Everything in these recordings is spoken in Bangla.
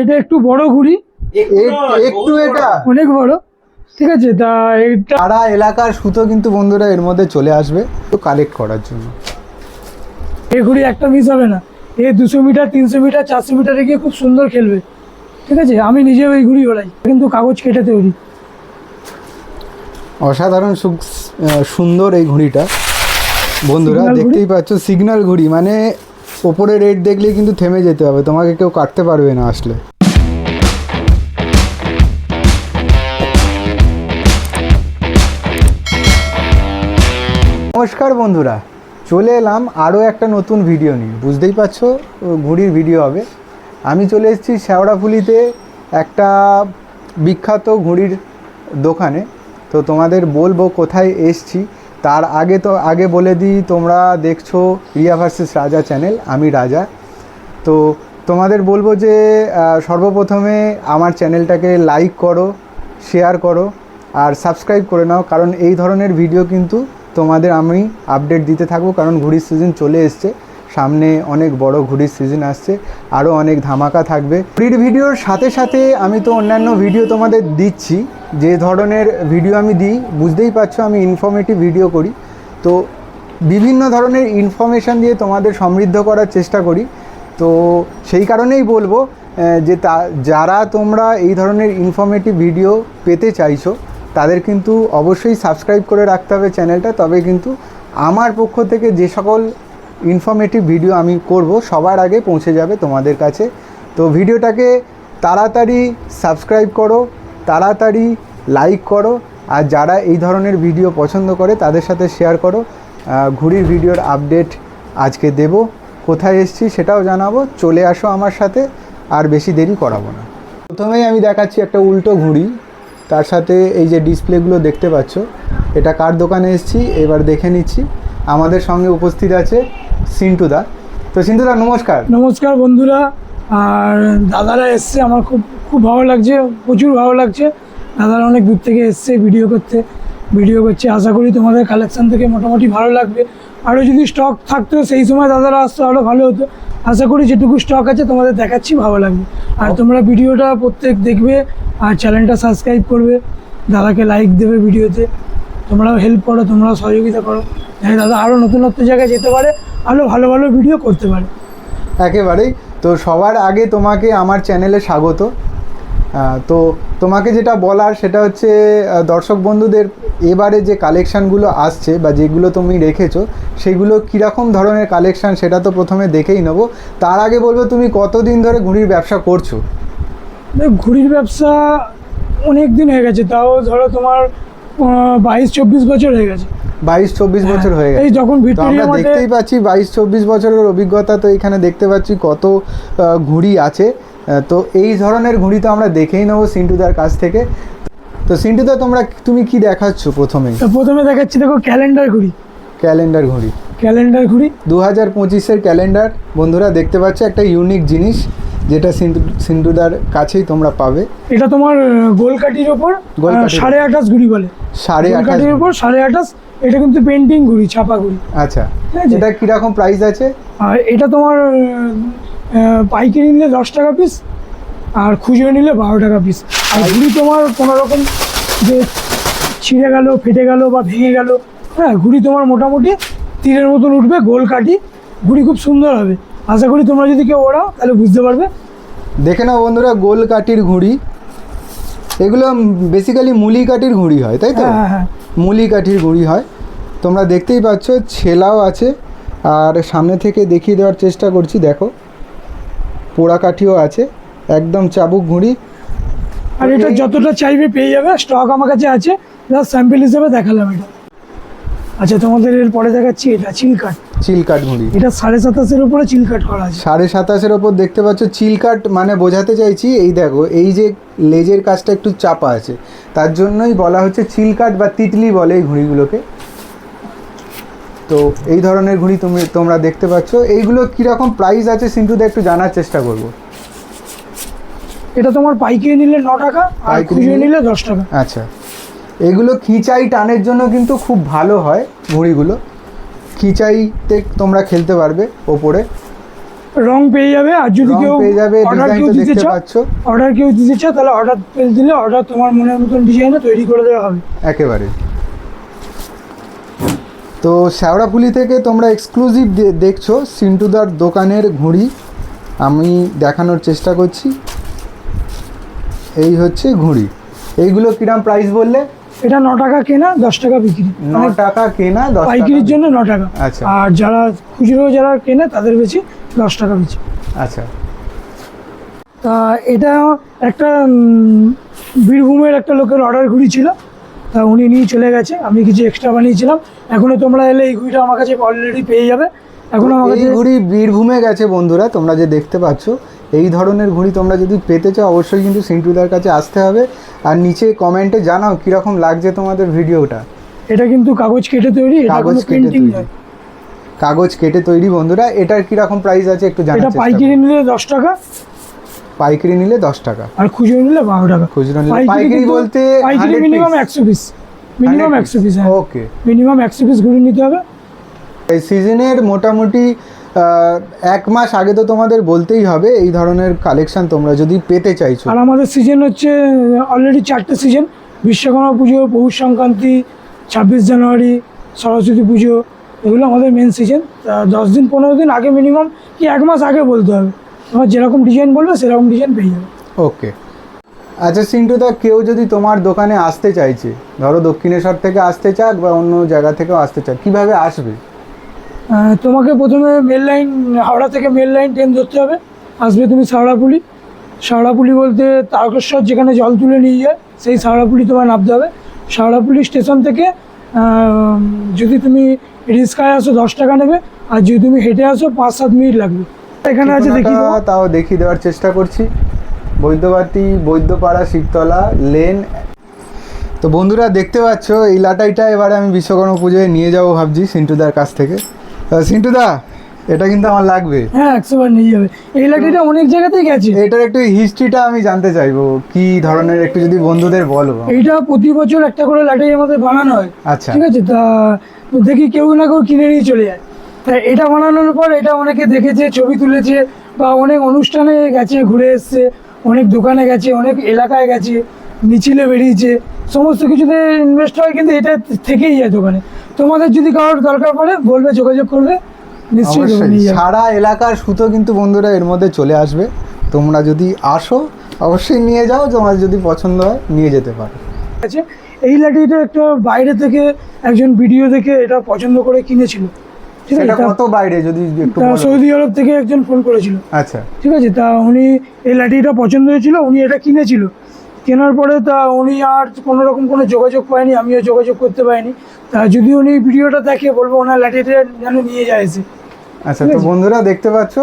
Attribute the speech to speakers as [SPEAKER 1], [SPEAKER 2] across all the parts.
[SPEAKER 1] এটা একটু বড় ঘুড়ি।
[SPEAKER 2] একটু এটা।
[SPEAKER 1] অনেক বড়। ঠিক আছে তা এটা
[SPEAKER 2] সারা এলাকার সুতো কিন্তু বন্ধুরা এর মধ্যে চলে আসবে তো কালেক্ট করার জন্য।
[SPEAKER 1] এই ঘুড়ি একটা মিস হবে না। এ দুশো মিটার তিনশো মিটার চারশো মিটারে গিয়ে খুব সুন্দর খেলবে। ঠিক আছে আমি নিজেও এই ঘুড়ি ওড়াই কিন্তু কাগজ কেটে তৈরি।
[SPEAKER 2] অসাধারণ সুন্দর এই ঘুড়িটা। বন্ধুরা দেখতেই পাচ্ছ সিগন্যাল ঘুড়ি মানে ওপরে রেট দেখলেই কিন্তু থেমে যেতে হবে, তোমাকে কেউ কাটতে পারবে না আসলে। নমস্কার বন্ধুরা, চলে এলাম আরও একটা নতুন ভিডিও নিয়ে। বুঝতেই পারছ ঘুড়ির ভিডিও হবে। আমি চলে এসেছি শেওড়াফুলিতে একটা বিখ্যাত ঘুড়ির দোকানে। তো তোমাদের বলব কোথায় এসছি তার আগে তো, আগে বলে দিই, তোমরা দেখছ রিয়া ভার্সেস রাজা চ্যানেল, আমি রাজা। তো তোমাদের বলব যে সর্বপ্রথমে আমার চ্যানেলটাকে লাইক করো শেয়ার করো, আর সাবস্ক্রাইব করে নাও, কারণ এই ধরনের ভিডিও কিন্তু তোমাদের আমি আপডেট দিতে থাকব, কারণ ঘুড়ির সিজন চলে এসছে। সামনে অনেক বড় ঘুড়ির সিজন আসছে, আরও অনেক ধামাকা থাকবে। ঘুড়ির ভিডিওর সাথে সাথে আমি তো অন্যান্য ভিডিও তোমাদের দিচ্ছি। যে ধরনের ভিডিও আমি দিই, বুঝতেই পারছ আমি ইনফরমেটিভ ভিডিও করি। তো বিভিন্ন ধরনের ইনফরমেশান দিয়ে তোমাদের সমৃদ্ধ করার চেষ্টা করি। তো সেই কারণেই বলব যে তা, যারা তোমরা এই ধরনের ইনফরমেটিভ ভিডিও পেতে চাইছো, তাদের কিন্তু অবশ্যই সাবস্ক্রাইব করে রাখতে হবে চ্যানেলটা। তবে কিন্তু আমার পক্ষ থেকে যে সকল ইনফরমেটিভ ভিডিও আমি করব, সবার আগে পৌঁছে যাবে তোমাদের কাছে। তো ভিডিওটাকে তাড়াতাড়ি সাবস্ক্রাইব করো, তাড়াতাড়ি লাইক করো, আর যারা এই ধরনের ভিডিও পছন্দ করে তাদের সাথে শেয়ার করো। ঘুড়ির ভিডিওর আপডেট আজকে দেব, কোথায় এসছি সেটাও জানাব, চলে আসো আমার সাথে, আর বেশি দেরি করাবো না। প্রথমেই আমি দেখাচ্ছি একটা উল্টো ঘুড়ি, তার সাথে এই যে ডিসপ্লেগুলো দেখতে পাচ্ছ, এটা কার দোকানে এসছি, এবার দেখে নিচ্ছি। আমাদের সঙ্গে উপস্থিত আছে সিন্টুদা তো সিন্টুদা নমস্কার।
[SPEAKER 1] নমস্কার বন্ধুরা। আর দাদারা এসছে আমার খুব খুব ভালো লাগছে প্রচুর ভালো লাগছে। দাদারা অনেক দূর থেকে এসছে ভিডিও করতে ভিডিও করছে। আশা করি তোমাদের কালেকশন থেকে মোটামুটি ভালো লাগবে। আরও যদি স্টক থাকতো সেই সময় দাদারা আসতো আরও ভালো হতো। আশা করি যেটুকু স্টক আছে তোমাদের দেখাচ্ছি ভালো লাগবে। আর তোমরা ভিডিওটা প্রত্যেক দেখবে আর চ্যানেলটা সাবস্ক্রাইব করবে। দাদাকে লাইক দেবে ভিডিওতে তোমরাও হেল্প করো তোমরাও সহযোগিতা করো। যাতে দাদা আরও নতুন নতুন জায়গায় যেতে পারে আরও ভালো ভালো ভিডিও করতে পারে।
[SPEAKER 2] একেবারেই। তো সবার আগে তোমাকে আমার চ্যানেলে স্বাগত। তো তোমাকে যেটা বলার সেটা হচ্ছে দর্শক বন্ধুদের এবারে যে কালেকশানগুলো আসছে বা যেগুলো তুমি রেখেছো সেগুলো কীরকম ধরনের কালেকশান সেটা তো প্রথমে দেখেই নেব। তার আগে বলব তুমি কতদিন ধরে ঘুড়ির ব্যবসা করছ?
[SPEAKER 1] ঘুড়ির ব্যবসা অনেক দিন হয়ে গেছে। তাও ধরো তোমার বাইশ চব্বিশ বছর হয়ে গেছে।
[SPEAKER 2] বাইশ চব্বিশ বছর হয়ে গেছে।
[SPEAKER 1] যখন ভিক্টোরিয়া
[SPEAKER 2] দেখতেই পাচ্ছি বাইশ চব্বিশ বছরের অভিজ্ঞতা তো এখানে দেখতে পাচ্ছি কত ঘুড়ি আছে। তো এই ধরনের ঘুড়ি তো আমরা দেখেই নেব সিন্টুদার কাছ থেকে। তো সিন্টুদা তোমরা তুমি কি দেখাচ্ছ প্রথমেই
[SPEAKER 1] তো প্রথমে দেখাচ্ছি দেখো ক্যালেন্ডার ঘুড়ি।
[SPEAKER 2] ক্যালেন্ডার ঘুড়ি।
[SPEAKER 1] ক্যালেন্ডার ঘুড়ি।
[SPEAKER 2] দু হাজার পঁচিশের ক্যালেন্ডার বন্ধুরা দেখতে পাচ্ছ একটা ইউনিক জিনিস। যেটা সিন্টু সিন্টুদার কাছেই তোমরা পাবে।
[SPEAKER 1] এটা তোমার আহ, গোলকাঠির ওপর সাড়ে আঠাশ ঘুড়ি বলে।
[SPEAKER 2] সাড়ে আঠাশ
[SPEAKER 1] গোলকাঠির ওপর সাড়ে আঠাশ এটা কিন্তু পেন্টিং ঘুড়ি ছাপা ঘুড়ি
[SPEAKER 2] আচ্ছা? এটা কীরকম প্রাইস আছে?
[SPEAKER 1] আর এটা তোমার পাইকারি নিলে দশ টাকা পিস আর খুচরো নিলে বারো টাকা পিস আর ঘুড়ি তোমার কোনো রকম যে ছিঁড়ে গেল ফেটে গেল বা ভেঙে গেল হ্যাঁ ঘুড়ি তোমার মোটামুটি তীরের মতন উঠবে গোল কাটি ঘুড়ি খুব সুন্দর হবে। আশা করি তোমরা যদি কেউ ওড়াও তাহলে বুঝতে পারবে।
[SPEAKER 2] দেখে নাও বন্ধুরা গোল কাঠির ঘুড়ি। এগুলো বেসিক্যালি মুলি কাঠির ঘুড়ি হয় তাই তো?
[SPEAKER 1] হ্যাঁ হ্যাঁ হ্যাঁ।
[SPEAKER 2] মুলি কাঠির ঘুড়ি হয়। তোমরা দেখতেই পাচ্ছ ছেলাও আছে। আর সামনে থেকে দেখিয়ে দেওয়ার চেষ্টা করছি দেখো। পোড়া কাঠিও আছে একদম চাবুক ঘুড়ি।
[SPEAKER 1] আর এটা যতটা চাইবে পেয়ে যাবে স্টক আমার কাছে আছে। জাস্ট স্যাম্পল হিসেবে দেখালাম এটা। আচ্ছা তোমাদের এর পরে দেখাচ্ছি এটা চিল কাট
[SPEAKER 2] চিল কাঠ ঘুড়ি
[SPEAKER 1] এটা সাড়ে সাতাশের উপরে চিল কাট করা আছে।
[SPEAKER 2] সাড়ে সাতাশের ওপর দেখতে পাচ্ছ চিল কাট মানে বোঝাতে চাইছি এই দেখো এই যে লেজের কাজটা একটু চাপা আছে তার জন্যই বলা হচ্ছে চিল কাট বা তিতলি বলে এই ঘুড়িগুলোকে। তো এই ধরনের ঘুড়ি তুমি তোমরা দেখতে পাচ্ছ। এইগুলো কীরকম প্রাইস আছে সিন্টুদা একটু জানার চেষ্টা করব।
[SPEAKER 1] এটা তোমার পাইকারি নিলে ন টাকা আর খুচরো
[SPEAKER 2] নিলে?
[SPEAKER 1] নিলে দশ টাকা।
[SPEAKER 2] আচ্ছা। এগুলো খিচাই টানের জন্য কিন্তু খুব ভালো হয় ঘুড়িগুলো। খিচাইতে তোমরা খেলতে পারবে ওপরে।
[SPEAKER 1] রং পেয়ে যাবে আর যদি কেউ
[SPEAKER 2] পেয়ে যাবে,
[SPEAKER 1] অর্ডার কেউ
[SPEAKER 2] তো
[SPEAKER 1] দিতে চাও। অর্ডার কেউ দিতে চাও তাহলে অর্ডার দিলে অর্ডার তোমার মনের মতন ডিজাইনে তৈরি করে দেওয়া হবে।
[SPEAKER 2] একেবারে। তো শ্যাওড়াফুলি থেকে তোমরা এক্সক্লুসিভ দেখছ সিন্টুদার দোকানের ঘুড়ি। আমি দেখানোর চেষ্টা করছি। এই হচ্ছে ঘুড়ি। এইগুলো কিরাম প্রাইস বললে?
[SPEAKER 1] এটা ন টাকা কেনা দশ টাকা বিক্রি।
[SPEAKER 2] ন
[SPEAKER 1] মানে
[SPEAKER 2] টাকা কেনা
[SPEAKER 1] পাইকারির জন্য ন টাকা।
[SPEAKER 2] আচ্ছা।
[SPEAKER 1] আর যারা খুচরো যারা কেনে তাদের বেশি দশ টাকা বেশি।
[SPEAKER 2] আচ্ছা।
[SPEAKER 1] তা এটা একটা বীরভূমের একটা লোকের অর্ডার ঘুড়ি ছিল তা উনি নিয়ে চলে গেছে। আমি কিছু এক্সট্রা বানিয়েছিলাম। এখনও তোমরা এলে এই ঘুড়িটা আমার কাছে অলরেডি পেয়ে যাবে। এখন আমার কাছে
[SPEAKER 2] ঘুড়ি বীরভূমে গেছে বন্ধুরা তোমরা যে দেখতে পাচ্ছ এই ধরনের ঘড়ি তোমরা যদি পেতে চাও অবশ্যই কিন্তু সিন্টুদার কাছে আসতে হবে। আর নিচে কমেন্টে জানাও কীরকম লাগছে তোমাদের ভিডিওটা।
[SPEAKER 1] এটা কিন্তু কাগজ কেটে তৈরি
[SPEAKER 2] কাগজ কেটে তৈরি। কাগজ কেটে তৈরি বন্ধুরা এটার কীরকম প্রাইস আছে একটু জানার
[SPEAKER 1] এটা পাইকারি নিলে দশ টাকা
[SPEAKER 2] পাইকারি নিলে দশ টাকা।
[SPEAKER 1] আর খুচরো নিলে বারো টাকা।
[SPEAKER 2] খুচরো নিলে পাইকারি বলতে
[SPEAKER 1] পাইকারি
[SPEAKER 2] 100
[SPEAKER 1] মিনিমাম? একশো পিস মিনিমাম একশো পিস
[SPEAKER 2] ওকে
[SPEAKER 1] মিনিমাম একশো পিস ঘুরে নিতে হবে।
[SPEAKER 2] এই সিজনের মোটামুটি এক মাস আগে তো তোমাদের বলতেই হবে এই ধরনের কালেকশন তোমরা যদি পেতে চাইছো।
[SPEAKER 1] আর আমাদের সিজন হচ্ছে অলরেডি চারটে সিজন বিশ্বকর্মা পুজো পৌষ সংক্রান্তি ছাব্বিশ জানুয়ারি সরস্বতী পুজো এগুলো আমাদের মেন সিজন দশ দিন পনেরো দিন আগে মিনিমাম কি এক মাস আগে বলতে হবে। তোমার যেরকম ডিজাইন বলবে সেরকম ডিজাইন পেয়ে যাবে।
[SPEAKER 2] ওকে আচ্ছা সিন্টু সিন্টুদা কেউ যদি তোমার দোকানে আসতে চাইছে ধরো দক্ষিণেশ্বর থেকে আসতে চাক বা অন্য জায়গা থেকেও আসতে চাক কীভাবে আসবে?
[SPEAKER 1] তোমাকে প্রথমে মেল লাইন হাওড়া থেকে মেল লাইন ট্রেন ধরতে হবে। আসবে তুমি শাওড়াপুলি শাওড়াপুলি বলতে তারকেশ্বর যেখানে জল তুলে নিয়ে যায় সেই শাওড়াপুলি তোমার নামতে হবে। শাওড়াপুলি স্টেশন থেকে যদি তুমি রিক্সায় আসো দশ টাকা নেবে আর যদি তুমি হেঁটে আসো পাঁচ সাত মিনিট লাগবে। এখানে আছে দেখি
[SPEAKER 2] তাও দেখিয়ে দেওয়ার চেষ্টা করছি। বৈদ্যবাটি বৈদ্যপাড়া শিবতলা লেন তো বন্ধুরা দেখতে পাচ্ছ এই লাটাইটা এবারে আমি বিশ্বকর্মা পুজোয় নিয়ে যাব ভাবছি সিন্টুদার কাছ থেকে। সিন্টুদা এটা কিন্তু আমার লাগবে।
[SPEAKER 1] হ্যাঁ একশো বার নিয়ে যাবে। এই লাঠিটা অনেক জায়গাতেই গেছে
[SPEAKER 2] এটার একটু হিস্ট্রিটা আমি জানতে চাইব কি ধরনের একটু যদি বন্ধুদের বলো।
[SPEAKER 1] এইটা প্রতি বছর একটা করে লাঠি আমাদের বানানো হয়।
[SPEAKER 2] আচ্ছা।
[SPEAKER 1] ঠিক আছে তা দেখি কেউ না কেউ কিনে নিয়ে চলে যায়। তা এটা বানানোর পর এটা অনেকে দেখেছে ছবি তুলেছে বা অনেক অনুষ্ঠানে গেছে ঘুরে এসছে অনেক দোকানে গেছে অনেক এলাকায় গেছে মিছিলে বেরিয়েছে সমস্ত কিছুতে ইনভেস্ট হয় কিন্তু এটা থেকেই যায় দোকানে। তোমাদের যদি কারোর দরকার পড়ে বলবে যোগাযোগ করবে নিশ্চয়ই
[SPEAKER 2] সারা এলাকার সুতো কিন্তু বন্ধুরা এর মধ্যে চলে আসবে। তোমরা যদি আসো অবশ্যই নিয়ে যাও তোমার যদি পছন্দ হয় নিয়ে যেতে পারো।
[SPEAKER 1] আছে? এই লাঠিটা একটা বাইরে থেকে একজন ভিডিও দেখে এটা পছন্দ করে কিনেছিল। ঠিক আছে?
[SPEAKER 2] কত বাইরে যদি একটু
[SPEAKER 1] সৌদি আরব থেকে একজন ফোন করেছিল।
[SPEAKER 2] আচ্ছা।
[SPEAKER 1] ঠিক আছে? তা উনি এই লাঠিটা পছন্দ হয়েছিল উনি এটা কিনেছিল। কেনার পরে তা উনি আর কোনো রকম কোনো যোগাযোগ পায়নি আমিও যোগাযোগ করতে পারিনি। তা যদি উনি ভিডিওটা দেখে বলব ওনার লাঠিটা যেন নিয়ে যায় এসে।
[SPEAKER 2] আচ্ছা তো বন্ধুরা দেখতে পাচ্ছ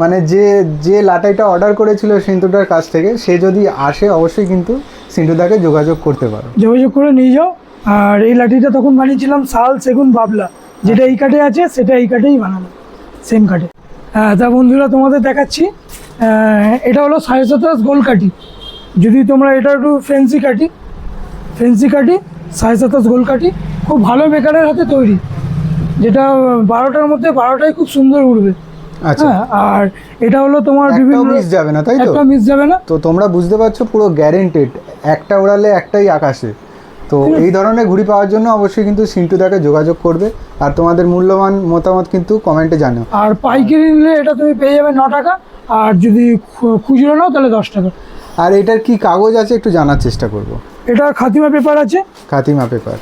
[SPEAKER 2] মানে যে যে লাটাইটা অর্ডার করেছিল সিন্টুদার কাছ থেকে সে যদি আসে অবশ্যই কিন্তু সিন্টুদাকে যোগাযোগ করতে পারো।
[SPEAKER 1] যোগাযোগ করে নিয়ে যাও। আর এই লাঠিটা তখন বানিয়েছিলাম শাল সেগুন বাবলা যেটা এই কাঠে আছে সেটা এই কাঠেই বানানো সেম কাঠে। হ্যাঁ তা বন্ধুরা তোমাদের দেখাচ্ছি। এটা হলো সাড়ে সাতাশ গোল কাঠি। যদি তোমরা এটা একটু ফেন্সি কাঠি ফেন্সি কাঠি সাড়ে সাতাশ গোল কাঠি খুব ভালো মেকারের হাতে তৈরি। যেটা বারোটার মধ্যে বারোটাই খুব সুন্দর উঠবে
[SPEAKER 2] আচ্ছা।
[SPEAKER 1] হ্যাঁ আর এটা হলো তোমার বিভিন্ন
[SPEAKER 2] মিস যাবে না তাই তো?
[SPEAKER 1] একটা মিস যাবে না।
[SPEAKER 2] তো তোমরা বুঝতে পারছ পুরো গ্যারেন্টেড একটা উড়ালে একটাই আকাশে। তো এই ধরনের ঘুড়ি পাওয়ার জন্য অবশ্যই কিন্তু সিন্টুদাকে যোগাযোগ করবে। আর তোমাদের মূল্যবান মতামত কিন্তু কমেন্টে জানাও।
[SPEAKER 1] আর পাইকারি নিলে এটা তুমি পেয়ে যাবে ন টাকা আর যদি খুচরো নাও তাহলে দশ টাকা।
[SPEAKER 2] আর এটার কি কাগজ আছে একটু জানার চেষ্টা করব।
[SPEAKER 1] এটা খাতিমা পেপার আছে?
[SPEAKER 2] খাতিমা পেপার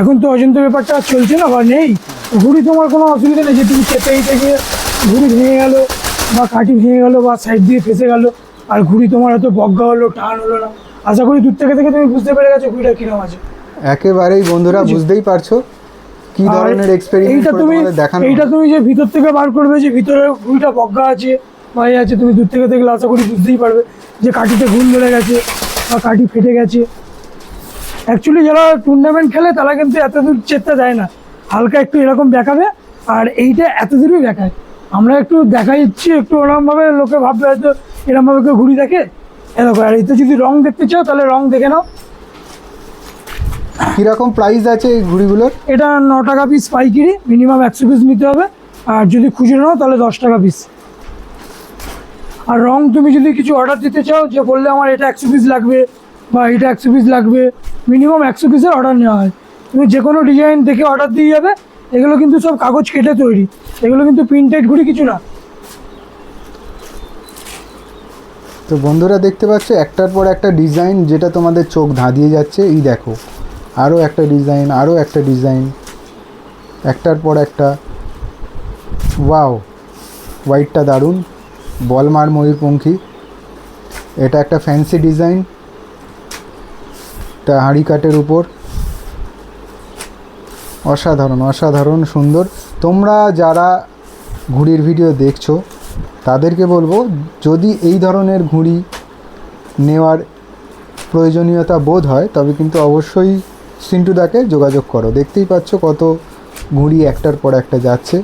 [SPEAKER 1] এখন তো অজন্তা পেপারটা চলছে না বা নেই? ঘুড়ি তোমার কোনো অসুবিধা নেই যে তুমি চেপেই থেকে ঘুড়ি ভেঙে গেল বা কাঠি ভেঙে গেল বা সাইড দিয়ে ফেসে গেল আর ঘুড়ি তোমার এত বজ্ঞা হলো টান হলো না। আশা করি দূর থেকে থেকে তুমি বুঝতে পেরে গেছো ঘুড়িটা কিরম আছে।
[SPEAKER 2] একেবারেই বন্ধুরা বুঝতেই পারছ কি ধরনের এক্সপেরিমেন্ট
[SPEAKER 1] এইটা তুমি
[SPEAKER 2] দেখানো
[SPEAKER 1] এইটা তুমি যে ভিতর থেকে বার করবে যে ভিতরে ঘুড়িটা বজ্ঞা আছে বা আছে তুমি দূর থেকে দেখলে আশা করি বুঝতেই পারবে যে কাঠিতে ঘুম ধরে গেছে বা কাঠি ফেটে গেছে। অ্যাকচুয়ালি যারা টুর্নামেন্ট খেলে তারা কিন্তু এত দূর চেপতে দেয় না। হালকা একটু এরকম দেখাবে আর এইটা এত দূরই দেখায়। আমরা একটু দেখাই দিচ্ছি একটু ওরমভাবে লোকে ভাববে হয়তো এরমভাবে কেউ ঘুড়ি দেখে। এরকম আর এতে যদি রং দেখতে চাও তাহলে রং দেখে নাও।
[SPEAKER 2] কীরকম প্রাইস আছে এই ঘুড়িগুলোর?
[SPEAKER 1] এটা ন টাকা পিস পাইকিরি মিনিমাম একশো পিস নিতে হবে। আর যদি খুচরো নাও তাহলে দশ টাকা পিস আর রং তুমি যদি কিছু অর্ডার দিতে চাও, যে বললে আমার এটা একশো পিস লাগবে বা এটা একশো পিস লাগবে মিনিমাম একশো পিসের অর্ডার নেওয়া হয়। তুমি যে কোনো ডিজাইন দেখে অর্ডার দিয়ে যাবে, এগুলো কিন্তু সব কাগজ কেটে তৈরি। এগুলো কিন্তু প্রিন্টেড ঘুরি কিছু না।
[SPEAKER 2] তো বন্ধুরা দেখতে পাচ্ছ, একটার পর একটা ডিজাইন যেটা তোমাদের চোখ ধাঁধিয়ে যাচ্ছে, এই দেখো। আরও একটা ডিজাইন আরও একটা ডিজাইন একটার পর একটা। ওয়াও হোয়াইটটা দারুণ। বলমার ময়ূরপঙ্খী। এটা একটা ফ্যান্সি ডিজাইন এটা হাঁড়ি কাঠের উপর। অসাধারণ অসাধারণ, সুন্দর। তোমরা যারা ঘুড়ির ভিডিও দেখছ, তাদেরকে বলব, যদি এই ধরনের ঘুড়ি নেওয়ার প্রয়োজনীয়তা বোধ হয়, তবে কিন্তু অবশ্যই সিন্টুদাকে যোগাযোগ করো। দেখতেই পাচ্ছ কত ঘুড়ি একটার পর একটা যাচ্ছে।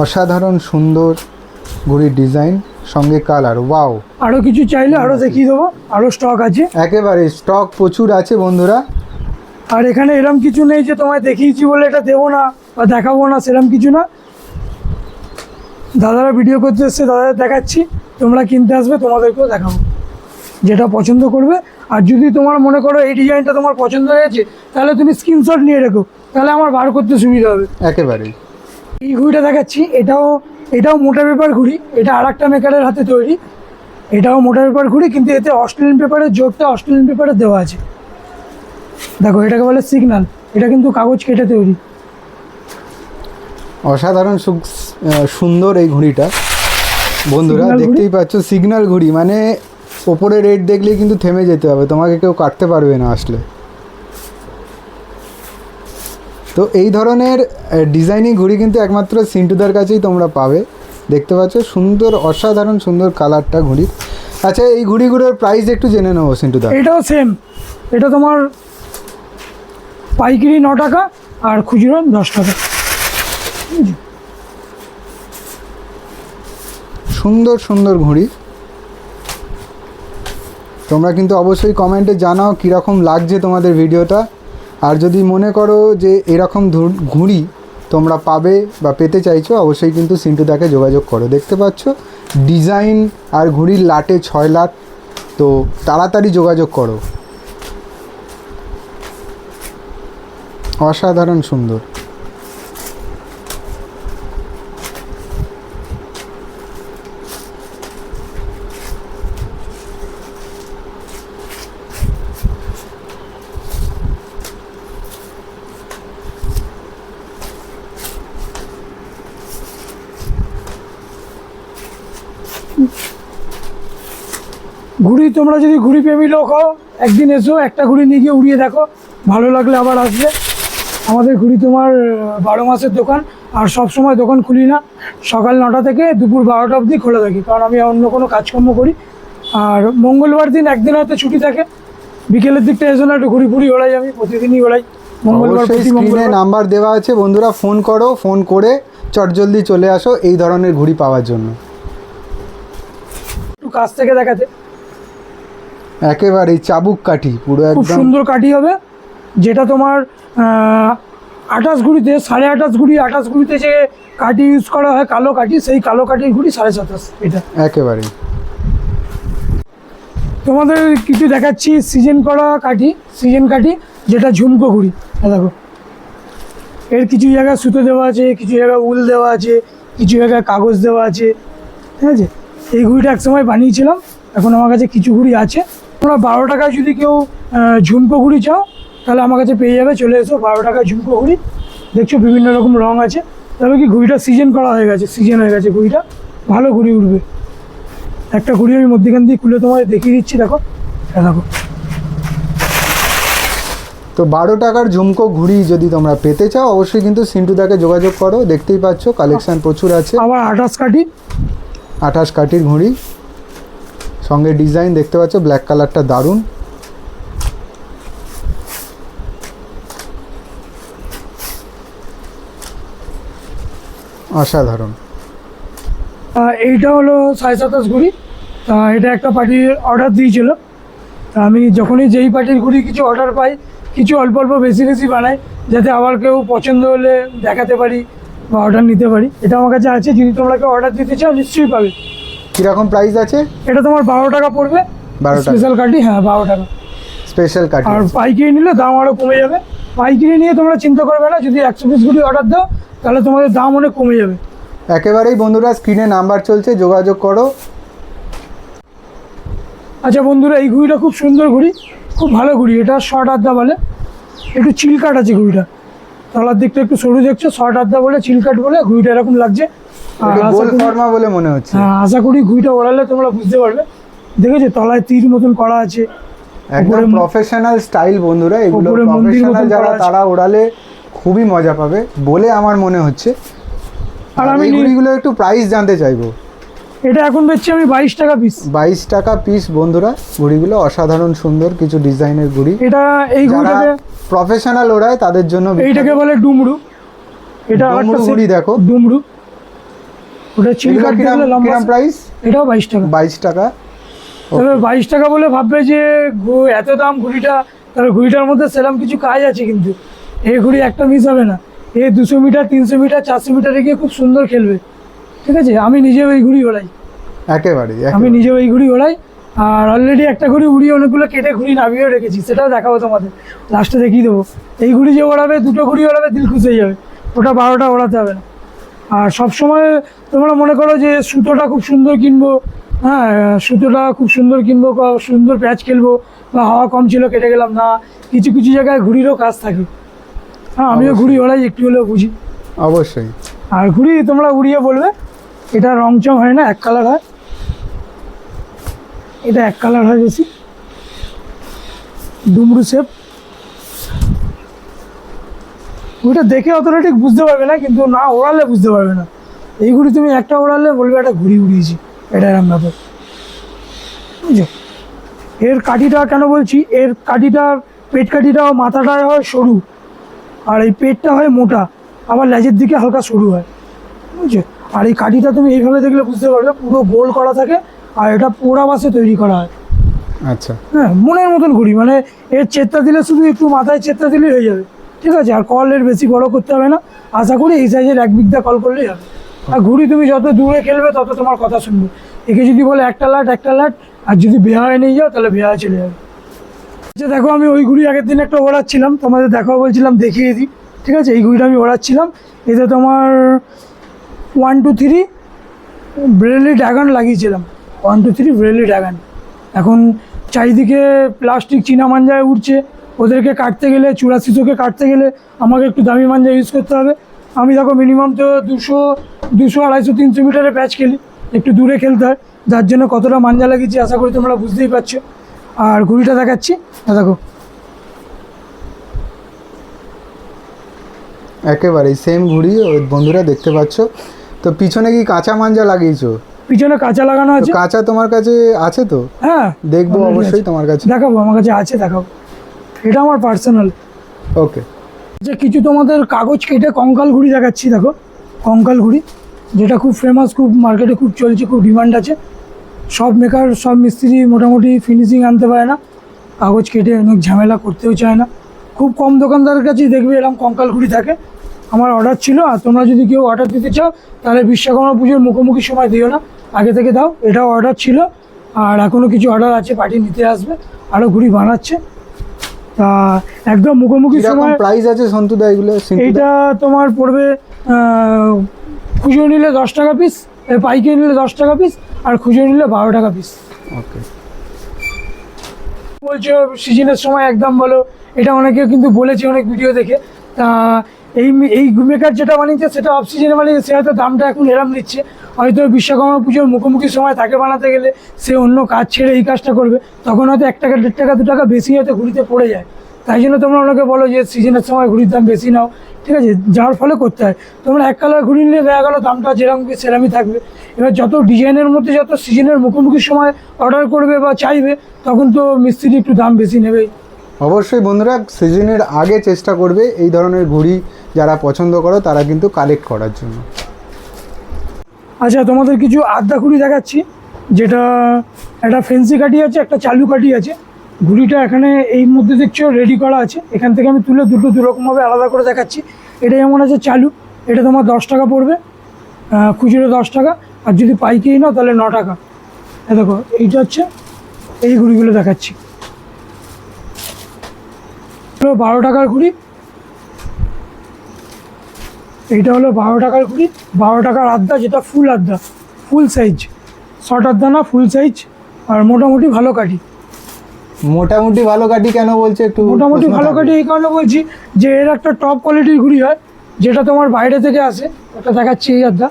[SPEAKER 2] অসাধারণ সুন্দর ঘুড়ির ডিজাইন সঙ্গে কালার ওয়াও।
[SPEAKER 1] আরও কিছু চাইলে আরও দেখিয়ে দেবো আরও স্টক আছে।
[SPEAKER 2] একেবারে স্টক প্রচুর আছে বন্ধুরা।
[SPEAKER 1] আর এখানে এরম কিছু নেই যে তোমায় দেখিয়েছি বলে এটা দেবো না বা দেখাবো না সেরম কিছু না। দাদারা ভিডিও করতে এসছে দাদাদের দেখাচ্ছি তোমরা কিনতে আসবে তোমাদেরকেও দেখাবো। যেটা পছন্দ করবে। আর যদি তোমার মনে করো এই ডিজাইনটা তোমার পছন্দ হয়েছে তাহলে তুমি স্ক্রিনশট নিয়ে রেখো তাহলে আমার বার করতে সুবিধা হবে।
[SPEAKER 2] একেবারেই।
[SPEAKER 1] এই ঘুড়িটা দেখাচ্ছি এটাও এটাও মোটা পেপার ঘুড়ি এটা আর একটা মেকারের হাতে তৈরি। এটাও মোটা পেপার ঘুড়ি কিন্তু এতে অস্ট্রেলিয়ান পেপারের জোরটা অস্ট্রেলিয়ান পেপারে দেওয়া আছে। দেখো এটাকে বলে সিগনাল এটা কিন্তু কাগজ কেটে তৈরি।
[SPEAKER 2] অসাধারণ সুন্দর এই ঘুড়িটা। বন্ধুরা দেখতেই পাচ্ছ সিগনাল ঘুড়ি মানে ওপরে রেট দেখলেই কিন্তু থেমে যেতে হবে তোমাকে কেউ কাটতে পারবে না আসলে। তো এই ধরনের ডিজাইনিং ঘুড়ি কিন্তু একমাত্র সিন্টুদার কাছেই তোমরা পাবে। দেখতে পাচ্ছ সুন্দর অসাধারণ সুন্দর কালারটা ঘুড়ির। আচ্ছা এই ঘুড়িগুলোর প্রাইস একটু জেনে নেব সিন্টুদা।
[SPEAKER 1] এটাও সেম এটা তোমার পাইকারি ন টাকা আর খুচরো দশ টাকা।
[SPEAKER 2] সুন্দর সুন্দর ঘুড়ি। তোমরা কিন্তু অবশ্যই কমেন্টে জানাও কীরকম লাগছে তোমাদের ভিডিওটা আর যদি মনে করো যে এরকম ঘুড়ি তোমরা পাবে বা পেতে চাইছো, অবশ্যই কিন্তু সিন্টুদাকে যোগাযোগ করো। দেখতে পাচ্ছ, ডিজাইন আর ঘুড়ির লাটে ছয় লাট, তো তাড়াতাড়ি যোগাযোগ করো। অসাধারণ সুন্দর।
[SPEAKER 1] ঘুড়ি তোমরা যদি ঘুড়ি প্রেমী লোক হও একদিন এসো একটা ঘুড়ি নিয়ে গিয়ে উড়িয়ে দেখো। ভালো লাগলে আবার আসবে। আমাদের ঘুড়ি তোমার বারো মাসের দোকান আর সব সময় দোকান খুলি না। সকাল নটা থেকে দুপুর বারোটা অবধি খোলা থাকি কারণ আমি অন্য কোনো কাজকর্ম করি। আর মঙ্গলবার দিন একদিন হয়তো ছুটি থাকে। বিকেলের দিকটা এসো না একটু ঘুরি ঘুরি ওড়াই আমি প্রতিদিনই ওড়াই। মঙ্গলবার প্রতি মঙ্গলবার।
[SPEAKER 2] নাম্বার দেওয়া আছে বন্ধুরা ফোন করো ফোন করে চটজলদি চলে আসো এই ধরনের ঘুড়ি পাওয়ার জন্য।
[SPEAKER 1] একটু কাছ থেকে দেখাতে।
[SPEAKER 2] একেবারেই চাবুক কাঠি পুরো
[SPEAKER 1] খুব
[SPEAKER 2] একদম
[SPEAKER 1] সুন্দর কাঠি হবে যেটা তোমার আঠাশ ঘুড়িতে সাড়ে আঠাশ ঘুড়ি আঠাশ ঘুড়িতে যে কাঠি ইউজ করা হয় কালো কাঠি সেই কালো কাঠির ঘুড়ি সাড়ে সাতাশ এটা।
[SPEAKER 2] একেবারেই।
[SPEAKER 1] তোমাদের কিছু দেখাচ্ছি সিজন করা কাঠি সিজন কাঠি যেটা ঝুমকো ঘুড়ি দেখো। এর কিছু জায়গায় সুতো দেওয়া আছে কিছু জায়গায় উল দেওয়া আছে কিছু জায়গায় কাগজ দেওয়া আছে ঠিক আছে? এই ঘুড়িটা একসময় বানিয়েছিলাম এখন আমার কাছে কিছু ঘুড়ি আছে। তোমরা বারো টাকায় যদি কেউ ঝুমকো ঘুড়ি চাও তাহলে আমার কাছে পেয়ে যাবে চলে এসো বারো টাকায় ঝুমকো ঘুড়ি। দেখছ বিভিন্ন রকম রং আছে। তবে কি ঘুড়িটা সিজন করা হয়ে গেছে সিজন হয়ে গেছে ঘুড়িটা। ভালো ঘুড়ি উঠবে। একটা ঘুড়ি আমি মধ্যখান দিয়ে খুলে তোমায় দেখিয়ে দিচ্ছি দেখো। দেখো।
[SPEAKER 2] তো বারো টাকার ঝুমকো ঘুড়ি যদি তোমরা পেতে চাও অবশ্যই কিন্তু সিন্টু সিন্টুদাকে যোগাযোগ করো। দেখতেই পাচ্ছ কালেকশন প্রচুর আছে।
[SPEAKER 1] আবার আঠাশ কাঠি।
[SPEAKER 2] আঠাশ কাঠির ঘুড়ি। সঙ্গে ডিজাইন দেখতে পাচ্ছ ব্ল্যাক কালারটা দারুণ। অসাধারণ।
[SPEAKER 1] এইটা হলো সাড়ে সাতাশ ঘুড়ি। তা এটা একটা পার্টির অর্ডার দিয়েছিল। তা আমি যখনই যেই পার্টির ঘুড়ি কিছু অর্ডার পাই, কিছু অল্প অল্প বেশি বেশি বানাই, যাতে আবার কেউ পছন্দ হলে দেখাতে পারি বা অর্ডার নিতে পারি। এটা আমার কাছে আছে, যদি তোমরা কেউ অর্ডার দিতে চাও, নিশ্চয়ই পাবে।
[SPEAKER 2] কীরকম প্রাইস আছে?
[SPEAKER 1] এটা তোমার বারো টাকা পড়বে।
[SPEAKER 2] 12 টাকা।
[SPEAKER 1] স্পেশাল কার্ডই হ্যাঁ বারো টাকা।
[SPEAKER 2] স্পেশাল কাটিং
[SPEAKER 1] আর পাইকারি নিলে দাম আরও কমে যাবে। পাইকারি নিয়ে তোমরা চিন্তা করবে না যদি একশো পিস গুলি অর্ডার দাও তাহলে তোমাদের দাম অনেক কমে যাবে।
[SPEAKER 2] একেবারেই বন্ধুরা স্ক্রিনে নাম্বার চলছে যোগাযোগ করো।
[SPEAKER 1] আচ্ছা বন্ধুরা এই ঘুড়িটা খুব সুন্দর ঘুড়ি খুব ভালো ঘুড়ি। এটা শর্ট আড্ডা বলে। একটু চিলকাট আছে ঘুড়িটা। তলার দিকটা একটু সরু দেখছ শর্ট আড্ডা বলে চিলকাট বলে ঘুড়িটা এরকম লাগছে।
[SPEAKER 2] গোল ফর্মা বলে মনে হচ্ছে।
[SPEAKER 1] হ্যাঁ আশা করি ঘুড়িটা ওড়ালে তোমরা বুঝতে পারবে। দেখেছ তলায় তীর মতন করা আছে
[SPEAKER 2] একদম প্রফেশনাল স্টাইল বন্ধুরা এগুলো প্রফেশনাল যারা তারা ওড়ালে খুবই মজা পাবে বলে আমার মনে হচ্ছে।
[SPEAKER 1] আর আমি
[SPEAKER 2] ঘুড়িগুলো একটু প্রাইস জানতে চাইব।
[SPEAKER 1] এটা এখন বেচছি আমি বাইশ টাকা পিস
[SPEAKER 2] বাইশ টাকা পিস বন্ধুরা ঘুড়িগুলো অসাধারণ সুন্দর কিছু ডিজাইনের ঘুড়ি।
[SPEAKER 1] এটা এই ঘুড়িটাকে
[SPEAKER 2] প্রফেশনাল ওড়ায় তাদের জন্য
[SPEAKER 1] এইটাকে বলে ডুমরু। এটা
[SPEAKER 2] ঘুড়ি দেখো।
[SPEAKER 1] ডুমরু। ওটা
[SPEAKER 2] এগুলো
[SPEAKER 1] চিলকাট
[SPEAKER 2] কিরাম
[SPEAKER 1] লম্বা
[SPEAKER 2] প্রাইস
[SPEAKER 1] এটাও বাইশ টাকা।
[SPEAKER 2] বাইশ টাকা।
[SPEAKER 1] তবে বাইশ টাকা বলে ভাববে যে এত দাম ঘুড়িটা তাহলে ঘুড়িটার মধ্যে সেরকম কিছু কাজ আছে কিন্তু। এই ঘুড়ি একটা মিস হবে না। এ দুশো মিটার তিনশো মিটার চারশো মিটারে গিয়ে খুব সুন্দর খেলবে। ঠিক আছে? আমি নিজেও এই ঘুড়ি ওড়াই।
[SPEAKER 2] একেবারে
[SPEAKER 1] আমি। নিজেও এই ঘুড়ি ওড়াই। আর অলরেডি একটা ঘুড়ি উড়িয়ে অনেকগুলো কেটে ঘুড়ি নামিয়েও রেখেছি। সেটাও দেখাবো তোমাদের। লাস্টে দেখিয়ে দেবো। এই ঘুড়ি যে ওড়াবে দুটো ঘুড়ি ওড়াবে দিল খুশি হয়ে যাবে। ওটা বারোটা ওড়াতে হবে না। আর সবসময় তোমরা মনে করো যে সুতোটা খুব সুন্দর কিনবো হ্যাঁ সুতোটা খুব সুন্দর কিনবো সুন্দর প্যাচ খেলব বা হাওয়া কম ছিল কেটে গেলাম না কিছু কিছু জায়গায় ঘুড়িরও কাজ থাকে। হ্যাঁ আমিও। ঘুড়ি ওড়াই একটু হলেও বুঝি।
[SPEAKER 2] অবশ্যই।
[SPEAKER 1] আর ঘুড়ি তোমরা উড়িয়ে বলবে এটা রং চং হয় না এক কালার হয়। এটা এক কালার হয় বেশি। ডুমরু শেপ। ঘুড়িটা দেখে অতটা ঠিক বুঝতে পারবে না কিন্তু না ওড়ালে বুঝতে পারবে না। এই ঘুড়ি তুমি একটা ওড়ালে বলবে একটা ঘুড়ি উড়িয়েছি এটা এরম ব্যাপার। বুঝছ? এর কাঠিটা কেন বলছি? এর কাঠিটার পেট কাঠিটা ও মাথাটা হয় সরু আর এই পেটটা হয় মোটা আবার লেজের দিকে হালকা সরু হয়। বুঝছ? আর এই কাঠিটা তুমি এইভাবে দেখলে বুঝতে পারবে পুরো গোল করা থাকে আর এটা পোড়া বাসে তৈরি করা হয়।
[SPEAKER 2] আচ্ছা।
[SPEAKER 1] হ্যাঁ মনের মতন ঘুড়ি মানে এর চেত্তা দিলে শুধু একটু মাথায় চেত্তা দিলেই হয়ে যাবে। ঠিক আছে, আর কল এর বেশি বড় করতে হবে না। আশা করি এই সাইজের এক বিঘা কল করলেই হবে। আর ঘুড়ি তুমি যত দূরে খেলবে, তত তোমার কথা শুনবে। একে যদি বলে একটা লাট একটা লাট, আর যদি বেহায় নিয়ে যাও, তাহলে বেহায় চলে যাবে। আচ্ছা দেখো, আমি ওই ঘুড়ি আগের দিন একটা ওড়াচ্ছিলাম। তোমাদের দেখাও বলছিলাম, দেখিয়ে দিই। ঠিক আছে, এই ঘুড়িটা আমি ওড়াচ্ছিলাম। এতে তোমার ওয়ান টু থ্রি ব্রেলি ড্রাগন লাগিয়েছিলাম। ওয়ান টু থ্রি ব্রেলি ড্রাগন এখন চারিদিকে প্লাস্টিক চীনা মাঞ্জায় উঠছে ওদেরকে কাটতে গেলে চুরাশিশোকে কাটতে গেলে আমাকে একটু দামি মাঞ্জা ইউজ করতে হবে। আমি দেখো মিনিমাম তো দুশো দুশো আড়াইশো তিনশো মিটারের প্যাচ খেলি। একটু দূরে খেলতে হয়। যার জন্য কতটা মাঞ্জা লাগিয়েছি আশা করি তোমরা বুঝতেই পারছ। আর ঘুড়িটা দেখাচ্ছি। দেখো।
[SPEAKER 2] একেবারেই সেম ঘুড়ি ওই বন্ধুরা দেখতে পাচ্ছ। তো পিছনে কি কাঁচা মাঞ্জা লাগিয়েছো?
[SPEAKER 1] পিছনে কাঁচা লাগানো আছে।
[SPEAKER 2] কাঁচা তোমার কাছে আছে তো?
[SPEAKER 1] হ্যাঁ।
[SPEAKER 2] দেখব অবশ্যই তোমার কাছে।
[SPEAKER 1] দেখাবো আমার কাছে আছে দেখাবো। এটা আমার পার্সোনাল
[SPEAKER 2] ওকে
[SPEAKER 1] যে কিছু তোমাদের কাগজ কেটে কঙ্কাল ঘুড়ি দেখাচ্ছি দেখো। কঙ্কাল ঘুড়ি যেটা খুব ফেমাস খুব মার্কেটে খুব চলছে খুব ডিমান্ড আছে। সব মেকার সব মিস্ত্রি মোটামুটি ফিনিশিং আনতে পারে না। কাগজ কেটে অনেক ঝামেলা করতেও চায় না। খুব কম দোকানদারের কাছেই দেখবে এরকম কঙ্কাল ঘুড়ি থাকে। আমার অর্ডার ছিল আর তোমরা যদি কেউ অর্ডার দিতে চাও তাহলে বিশ্বকর্মা পুজোর মুখোমুখি সময় দিও না। আগে থেকে দাও এটাও অর্ডার ছিল আর এখনও কিছু অর্ডার আছে পার্টি নিতে আসবে আরও ঘুড়ি বানাচ্ছে। তা একদম মুখোমুখি সময়
[SPEAKER 2] প্রাইস আছে সন্তুদা এগুলো?
[SPEAKER 1] এইটা তোমার পড়বে খুচরো নিলে দশ টাকা পিস পাইকারি নিলে দশ টাকা পিস আর খুচরো নিলে বারো টাকা পিস
[SPEAKER 2] ওকে
[SPEAKER 1] বলছো সিজনের সময় একদম বলো এটা অনেকে কিন্তু বলেছে অনেক ভিডিও দেখে। তা এই এই মেকার যেটা বানিয়েছে সেটা অফ সিজনে বানিয়েছে সে হয়তো দামটা এখন এরম নিচ্ছে হয়তো বিশ্বকর্মা পুজোর মুখোমুখি সময় তাকে বানাতে গেলে সে অন্য কাজ ছেড়ে এই কাজটা করবে, তখন হয়তো এক টাকা, দেড় টাকা, দু টাকা বেশি হয়তো ঘুরিতে পড়ে যায়। তাই জন্য তোমরা ওনাকে বলো যে সিজনের সময় ঘুড়ির দাম বেশি নাও। ঠিক আছে, যার ফলে করতে হয়। তোমরা এক কালার ঘুড়ি নিলে দেখা গেলো দামটা যেরকম কি সেরকমই থাকবে। এবার যত ডিজাইনের মধ্যে যত সিজনের মুখোমুখি সময় অর্ডার করবে বা চাইবে, তখন তো মিস্ত্রি একটু দাম বেশি নেবেই।
[SPEAKER 2] অবশ্যই বন্ধুরা সিজনের আগে চেষ্টা করবে এই ধরনের ঘুড়ি যারা পছন্দ করো, তারা কিন্তু কালেক্ট করার জন্য।
[SPEAKER 1] আচ্ছা তোমাদের কিছু আড্ডা খুঁড়ি দেখাচ্ছি, যেটা একটা ফেন্সি কাঠি আছে, একটা চালু কাঠি আছে। ঘুড়িটা এখানে এই মধ্যে দেখছ রেডি করা আছে। এখান থেকে আমি তুলে দুটো দুরকমভাবে আলাদা করে দেখাচ্ছি। এটা যেমন আছে চালু, এটা তোমার দশ টাকা পড়বে। খুচরো দশ টাকা, আর যদি পাইকারি নাও, তাহলে ন টাকা। এ দেখো, এইটা হচ্ছে এই ঘুড়িগুলো দেখাচ্ছি। বারো টাকার ঘুড়ি এইটা হলো বারো টাকার ঘুড়ি বারো টাকার আড্ডা যেটা ফুল আড্ডা ফুল সাইজ শর্ট আড্ডা না ফুল সাইজ আর মোটামুটি ভালো কাটি
[SPEAKER 2] মোটামুটি ভালো কাটি কেন বলছে একটু
[SPEAKER 1] মোটামুটি ভালো। কাটি এই কারণে বলছি যে এর একটা টপ কোয়ালিটির ঘুড়ি হয় যেটা তোমার বাইরে থেকে আসে ওটা দেখাচ্ছি এই আড্ডা।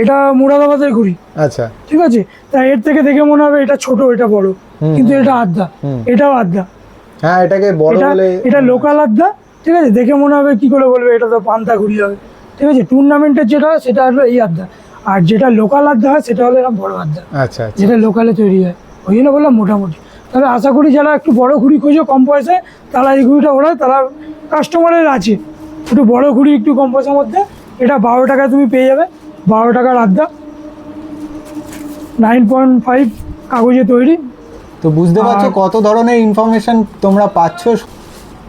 [SPEAKER 1] এটা মুরাদাবাদের ঘুড়ি।
[SPEAKER 2] আচ্ছা।
[SPEAKER 1] ঠিক আছে? তাই এর থেকে দেখে মনে হবে এটা ছোট এটা বড়। কিন্তু এটা আড্ডা এটাও আড্ডা।
[SPEAKER 2] হ্যাঁ এটাকে বড় বলে
[SPEAKER 1] এটা লোকাল আড্ডা ঠিক আছে দেখে মনে হবে কি করে বলবে এটা তো পান্তা ঘুরি হবে। ঠিক আছে টুর্নামেন্টের যেটা হয় সেটা হলো এই আড্ডা। আর যেটা লোকাল আড্ডা হয় সেটা হলো এরকম বড় আড্ডা।
[SPEAKER 2] আচ্ছা আচ্ছা।
[SPEAKER 1] যেটা লোকালে তৈরি হয়। ওই জন্য বললাম মোটামুটি। তবে আশা করি যারা একটু বড় ঘুড়ি খোঁজো কম পয়সায় তারা এই ঘুড়িটা ওড়ায় তারা কাস্টমারের আছে। একটু বড় ঘুড়ি একটু কম পয়সার মধ্যে এটা বারো টাকায় তুমি পেয়ে যাবে। বারো টাকার আড্ডা। নাইন পয়েন্ট ফাইভ কাগজে তৈরি।
[SPEAKER 2] তো বুঝতে পারছ কত ধরনের ইনফরমেশন তোমরা পাচ্ছ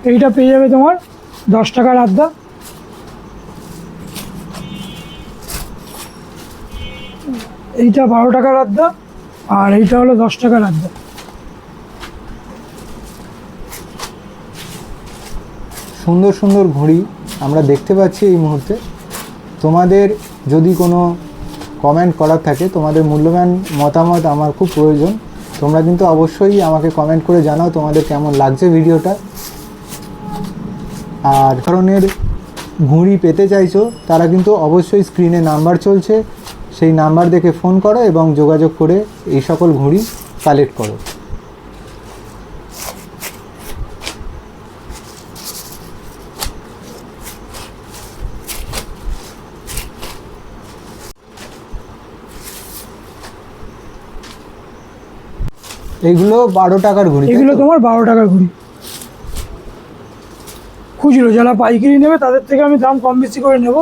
[SPEAKER 1] এইটা পেয়ে যাবে তোমার দশ টাকার আড্ডা। এইটা বারো টাকার আড্ডা আর এইটা হলো দশ টাকার আড্ডা।
[SPEAKER 2] সুন্দর সুন্দর ঘড়ি আমরা দেখতে পাচ্ছি এই মুহূর্তে। তোমাদের যদি কোনো কমেন্ট করার থাকে, তোমাদের মূল্যবান মতামত আমার খুব প্রয়োজন। তোমরা কিন্তু অবশ্যই আমাকে কমেন্ট করে জানাও তোমাদের কেমন লাগছে ভিডিওটা আর ধরনের ঘুড়ি পেতে চাইছো তারা কিন্তু অবশ্যই স্ক্রিনে নাম্বার চলছে। সেই নাম্বার দেখে ফোন করো এবং যোগাযোগ করে এই সকল ঘুড়ি কালেক্ট করো। এইগুলো বারো টাকার ঘুড়ি
[SPEAKER 1] এগুলো তোমার বারো টাকার ঘুড়ি। খুচরো যারা পাইকারি নেবে তাদের থেকে আমি দাম কম বেশি করে নেব।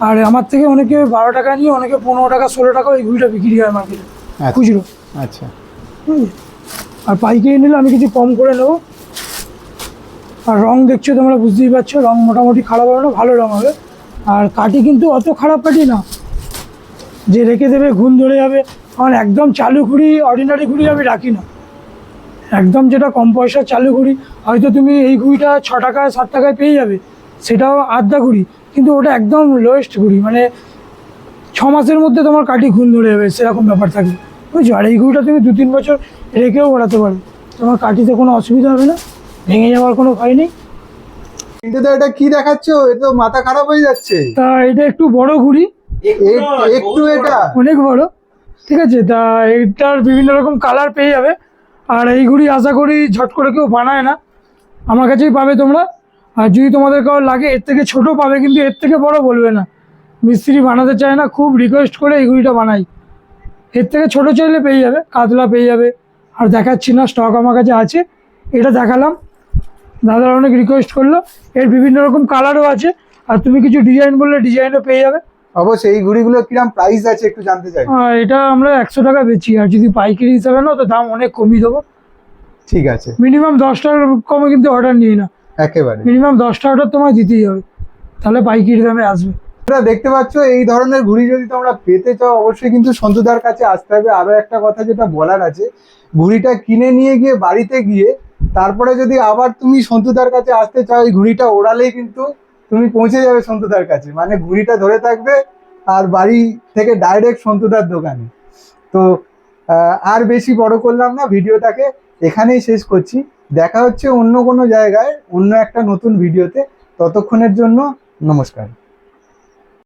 [SPEAKER 1] আর আমার থেকে অনেকে বারো টাকা নিয়ে অনেকে পনেরো টাকা ষোলো টাকা এই ঘুড়িটা বিক্রি হয় মার্কেটে
[SPEAKER 2] আচ্ছা।
[SPEAKER 1] খুচরো
[SPEAKER 2] আচ্ছা।
[SPEAKER 1] হুম। আর পাইকারি নিলে আমি কিছু কম করে নেব। আর রং দেখছ তোমরা বুঝতেই পারছ রং মোটামুটি খারাপ হবে না ভালো রং হবে। আর কাটি কিন্তু অত খারাপ কাটি না। যে রেখে দেবে ঘুম ধরে যাবে। কারণ একদম চালু ঘুড়ি অর্ডিনারি ঘুড়ি আমি রাখি না। একদম যেটা কম পয়সা চালু ঘুড়ি হয়তো তুমি এই ঘুড়িটা ছ টাকায় সাত টাকায় পেয়ে যাবে। সেটাও আধা ঘুড়ি কিন্তু ওটা একদম লোয়েস্ট ঘুড়ি। মানে ছ মাসের মধ্যে তোমার কাটি ঘুম ধরে যাবে সেরকম ব্যাপার থাকবে বুঝছ? আর এই ঘুড়িটা তুমি দু তিন বছর রেখেও ওড়াতে পারো। তোমার কাটিতে কোনো অসুবিধা হবে না ভেঙে যাওয়ার কোনো ভয় নেই।
[SPEAKER 2] কিন্তু তো এটা কি দেখাচ্ছ? এটা তো মাথা খারাপ হয়ে যাচ্ছে।
[SPEAKER 1] তা এটা একটু বড় ঘুড়ি।
[SPEAKER 2] এক- একটু এটা
[SPEAKER 1] অনেক বড়। ঠিক আছে? তা এটার বিভিন্ন রকম কালার পেয়ে যাবে। আর এই ঘুড়ি আশা করি ঝট করে কেউ বানায় না। আমার কাছেই পাবে তোমরা। আর যদি তোমাদের কারও লাগে, এর থেকে ছোট পাবে, কিন্তু এর থেকে বড় বলবে না। মিস্ত্রি বানাতে চায় না, খুব রিকোয়েস্ট করে এই ঘুড়িটা বানাই। এর থেকে ছোট চাইলে পেয়ে যাবে, কাতলা পেয়ে যাবে। আর দেখাচ্ছি না স্টক আমার কাছে আছে। এটা দেখালাম। দাদারা অনেক রিকোয়েস্ট করল। এর বিভিন্ন রকম কালারও আছে। আর তুমি কিছু ডিজাইন বললে ডিজাইনও পেয়ে যাবে।
[SPEAKER 2] অবশ্যই এই ঘুড়িগুলো কিরম প্রাইস আছে একটু জানতে চাই।
[SPEAKER 1] আর এটা আমরা একশো টাকা বেচি আর যদি পাইকারি হিসাবে নাও তো দাম অনেক কমিয়ে দেবো।
[SPEAKER 2] ঠিক আছে।
[SPEAKER 1] মিনিমাম দশ টাকার কমে কিন্তু অর্ডার নিই না।
[SPEAKER 2] একেবারে।
[SPEAKER 1] মিনিমাম দশটা অর্ডার তোমায় দিতেই হবে। তাহলে পাইকারি দামে আসবে।
[SPEAKER 2] তোমরা দেখতে পাচ্ছ এই ধরনের ঘুড়ি যদি তোমরা পেতে চাও অবশ্যই কিন্তু সন্তুদার কাছে আসতে হবে। আরও একটা কথা যেটা বলার আছে ঘুড়িটা কিনে নিয়ে গিয়ে বাড়িতে গিয়ে তারপরে যদি আবার তুমি সন্তুদার কাছে আসতে চাও এই ঘুড়িটা ওড়ালেই কিন্তু তুমি পৌঁছে যাবে সন্তুদার কাছে। মানে ঘুড়িটা ধরে থাকবে আর বাড়ি থেকে ডাইরেক্ট সন্তুদার দোকানে। তো আর বেশি বড় করলাম না ভিডিওটাকে। এখানেই শেষ করছি। দেখা হচ্ছে অন্য কোনো জায়গায়, অন্য একটা নতুন ভিডিওতে। ততক্ষণের জন্য নমস্কার।